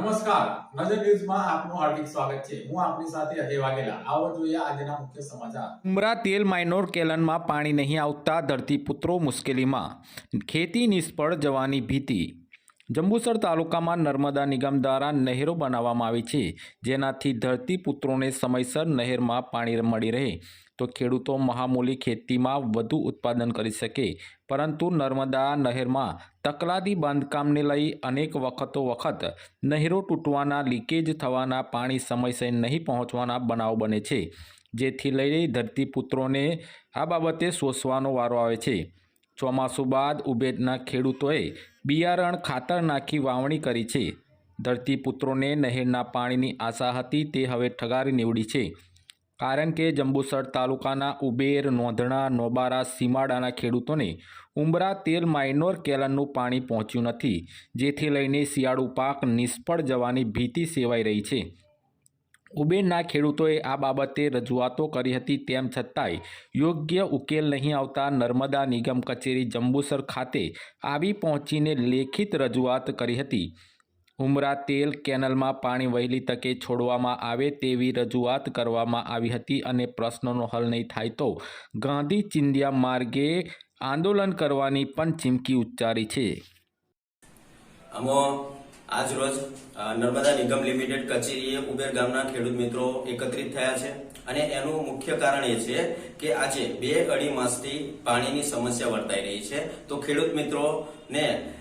નમસ્કાર. નજર ન્યૂઝમાં આપનું હાર્દિક સ્વાગત છે. હું આપની સાથે અજય વાઘેલા. આવો જોઈએ આજના મુખ્ય સમાચાર. ઉમરા તેલ માઇનોર કેલનમાં પાણી નહીં આવતા ધરતીપુત્રો મુશ્કેલીમાં. ખેતી નિષ્ફળ જવાની ભીતિ. જંબુસર તાલુકામાં નર્મદા નિગમ દ્વારા નહેરો બનાવવામાં આવી છે. જેનાથી ધરતીપુત્રોને સમયસર નહેરમાં પાણી મળી રહે. તો ખેડૂતો મહામૂલી ખેતીમાં વધુ ઉત્પાદન કરી શકે. પરંતુ નર્મદા નહેરમાં તકલાદી બાંધકામને લઈ અનેક વખતો વખત નહેરો તૂટવાના, લીકેજ થવાના, પાણી સમયસર નહીં પહોંચવાના બનાવ બને છે. જેથી લઈ ધરતીપુત્રોને આ બાબતે શોષવાનો વારો આવે છે. ચોમાસું બાદ ઉબેટના ખેડૂતોએ બિયારણ ખાતર નાખી વાવણી કરી છે. ધરતીપુત્રોને નહેરના પાણીની આશા હતી તે હવે ઠગારી નીવડી છે. કારણ કે જંબુસર તાલુકાના ઉબેર, નોંધણા, નોબારા, સીમાડાના ખેડૂતોને ઉમરા તેલ માઇનોર કેલનનું પાણી પહોંચ્યું નથી, જેથી લઈને શિયાળુ પાક નિષ્ફળ જવાની ભીતિ સેવાઈ રહી છે. ઉબેરના ખેડૂતોએ આ બાબતે રજૂઆતો કરી હતી તેમ છતાંય યોગ્ય ઉકેલ નહીં આવતા નર્મદા નિગમ કચેરી જંબુસર ખાતે આવી પહોંચીને લેખિત રજૂઆત કરી હતી. ઉમરા તેલ કેનલમાં પાણી વહેલી તકે છોડવામાં આવે તેવી રજૂઆત કરવામાં આવી હતી અને પ્રશ્નનો હલ નહીં થાય તો ગાંધી ચિંદિયા માર્ગે આંદોલન કરવાની પણ ચીમકી ઉચ્ચારી છે. આમાં આજ રોજ નર્મદા નિગમ લિમિટેડ કચેરીએ ઉબેર ગામના ખેડૂત મિત્રો એકત્રિત થયા છે અને એનું મુખ્ય કારણ એ છે કે આજે બે અઢી માસથી પાણીની સમસ્યા વર્તાઈ રહી છે. તો ખેડૂત મિત્રોને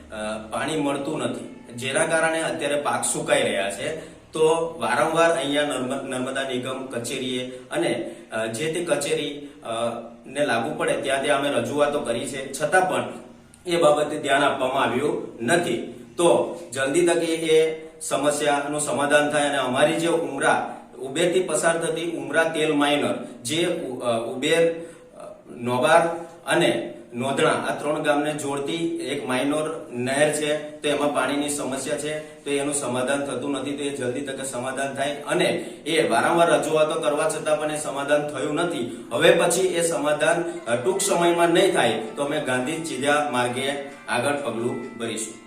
પાણી મળતું નથી. જેના કારણે અત્યારે પાક સુકાઈ રહ્યા છે. તો વારંવાર અહીંયા નર્મ- નર્મદા નિગમ કચેરીએ અને જે તે કચેરી ને લાગુ પડે ત્યાં ત્યાં અમે રજૂઆતો કરી છે. છતાં પણ એ બાબતે ધ્યાન આપવામાં આવ્યું નથી. તો જલ્દી તકે એ સમસ્યાનું સમાધાન થાય અને અમારી જે ઉમરા, ઉબેરથી પસાર થતી ઉમરા તેલ માઇનર જે ઉબેર નોબાર અને નોંધણા, આ ત્રણ ગામને જોડતી એક માઇનોર નહેર છે, તો એમાં પાણીની સમસ્યા છે, તો એનું સમાધાન થતું નથી, તો એ જલ્દી તકે સમાધાન થાય અને એ વારંવાર રજૂઆતો કરવા છતાં પણ એ સમાધાન થયું નથી. હવે પછી એ સમાધાન ટૂંક સમયમાં નહીં થાય, તો અમે ગાંધી ચીધા માર્ગે આગળ પગલું ભરીશું.